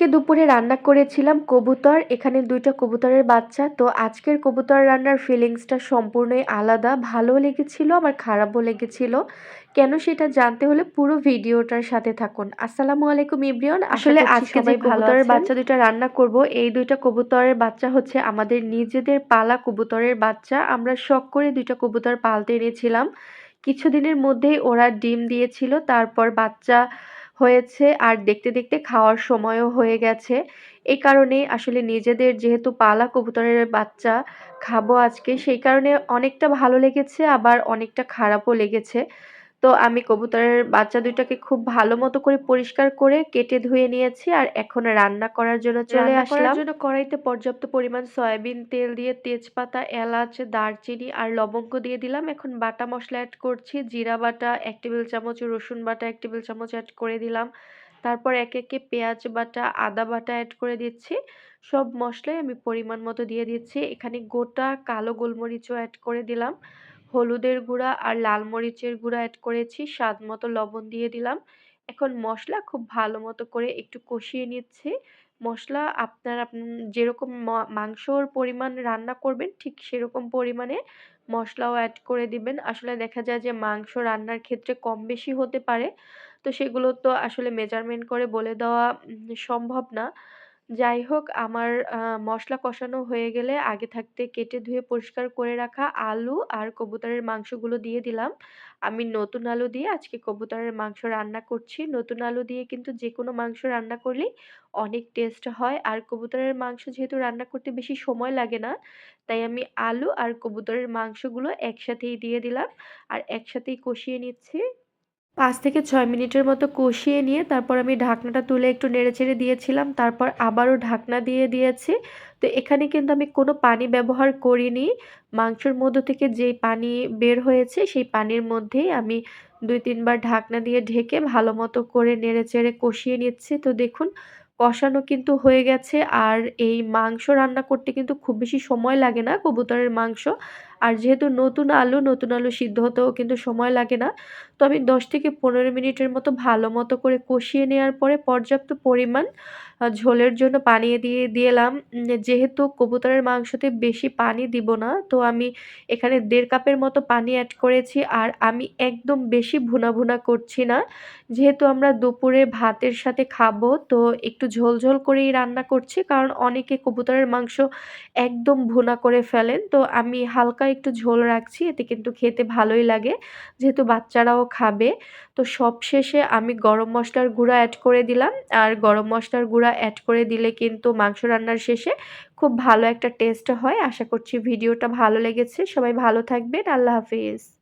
আজকে দুপুরে রান্না করেছিলাম কবুতর এখানে দুইটা কবুতরের বাচ্চা। তো আজকের কবুতর রান্নার ফিলিংসটা সম্পূর্ণই আলাদা ভালো লেগেছিল আবার খারাপও লেগেছিল। কেন সেটা জানতে হলে পুরো ভিডিওটার সাথে থাকুন। আসসালামু আলাইকুম ইব্রিয়ন। আসলে আজকে যে কবুতরের বাচ্চা দুইটা রান্না করব এই দুইটা কবুতরের বাচ্চা হচ্ছে আমাদের নিজেদের পালা কবুতরের বাচ্চা। আমরা শখ করে দুইটা কবুতর পালতে এনেছিলাম। কিছুদিনের মধ্যেই ওরা ডিম দিয়েছিল তারপর বাচ্চা হয়েছে আর দেখতে দেখতে খাওয়ার সময়ও হয়ে গেছে। এই কারণে আসলে নিজেদের যেহেতু পালা কবুতরের বাচ্চা খাব আজকে, সেই কারণে অনেকটা ভালো লেগেছে, আবার অনেকটা খারাপও লেগেছে। তো আমি কবুতরের বাচ্চা দুইটাকে খুব ভালো মতো করে পরিষ্কার করে কেটে ধুয়ে নিয়েছি আর এখন রান্না করার জন্য চলে রান্না আসলাম। করার জন্য কড়াইতে পর্যাপ্ত পরিমাণ সয়াবিন তেল দিয়ে তেজপাতা এলাচ দারচিনি আর লবঙ্গ দিয়ে দিলাম। এখন বাটা মশলা অ্যাড করছি জিরা বাটা এক টেবিল চামচ রসুন বাটা এক টেবিল চামচ অ্যাড করে দিলাম। তারপর একে একে পেঁয়াজ বাটা আদা বাটা অ্যাড করে দিচ্ছি। সব মশলাই আমি পরিমাণ মতো দিয়ে দিচ্ছি। এখানে গোটা কালো গোলমরিচও অ্যাড করে দিলাম। হলুদের গুঁড়া আর লাল মরিচের গুঁড়া অ্যাড করেছি, স্বাদ মতো লবণ দিয়ে দিলাম। এখন মশলা খুব ভালো মতো করে একটু কষিয়ে নিচ্ছি। মশলা আপনার যেরকম মাংসর পরিমাণ রান্না করবেন ঠিক সেরকম পরিমাণে মশলাও অ্যাড করে দিবেন। আসলে দেখা যায় যে মাংস রান্নার ক্ষেত্রে কম বেশি হতে পারে। তো সেগুলো তো আসলে মেজারমেন্ট করে বলে দেওয়া সম্ভব না। যাই হোক আমার আ মসলা কষানো হয়ে গেলে আগে থাকতে কেটে ধুয়ে পরিষ্কার করে রাখা আলু আর কবুতরের মাংসগুলো দিয়ে দিলাম। আমি নতুন আলু দিয়ে আজকে কবুতরের মাংস রান্না করছি। নতুন আলু দিয়ে কিন্তু যে কোনো মাংস রান্না করলেই অনেক টেস্ট হয়। আর কবুতরের মাংস যেহেতু রান্না করতে বেশি সময় লাগে না, তাই আমি আলু আর কবুতরের মাংসগুলো একসাথেই দিয়ে দিলাম। আর একসাথেই কষিয়ে নিচ্ছি। ৫ থেকে ছয় মিনিটের মতো কষিয়ে নিয়ে তারপর আমি ঢাকনাটা তুলে একটু নেড়েচেড়ে দিয়েছিলাম। তারপর আবারও ঢাকনা দিয়ে দিয়েছি। তো এখানে কিন্তু আমি কোনো পানি ব্যবহার করিনি। মাংসের মধ্য থেকে যেই পানি বের হয়েছে, সেই পানির মধ্যেই আমি দুই তিনবার ঢাকনা দিয়ে ঢেকে ভালো মতো করে নেড়েচেড়ে কষিয়ে নিচ্ছি। তো দেখুন, কষানো কিন্তু হয়ে গেছে আর এই মাংস রান্না করতে কিন্তু খুব বেশি সময় লাগে না কবুতরের মাংস। আর যেহেতু নতুন আলু, নতুন আলু সিদ্ধ হতেও কিন্তু সময় লাগে না। তো আমি ১০ থেকে ১৫ মিনিটের মতো ভালো মতো করে কষিয়ে নেওয়ার পরে পর্যাপ্ত পরিমাণ ঝোলের জন্য পানি দিয়ে দিলাম। যেহেতু কবুতরের মাংসতে বেশি পানি দিব না, তো আমি এখানে দেড় কাপের মতো পানি অ্যাড করেছি। আর আমি একদম বেশি ভুনা, ভুনা করছি না। যেহেতু আমরা দুপুরে ভাতের সাথে খাব, তো একটু ঝোল, ঝোল করেই রান্না করছি। কারণ অনেকে কবুতরের মাংস একদম ভুনা করে ফেলেন। তো আমি হালকা একটু ঝোল রাখছি। এতে কিন্তু খেতে ভালোই লাগে। যেহেতু বাচ্চারাও খাবে। তো সব শেষে আমি গরম মশলার গুঁড়া অ্যাড করে দিলাম। আর গরম মশলার গুঁড়া অ্যাড করে দিলে কিন্তু মাংস রান্নার শেষে খুব ভালো একটা টেস্ট হয়। আশা করছি ভিডিওটা ভালো লেগেছে। সবাই ভালো থাকবেন। আল্লাহ হাফিজ।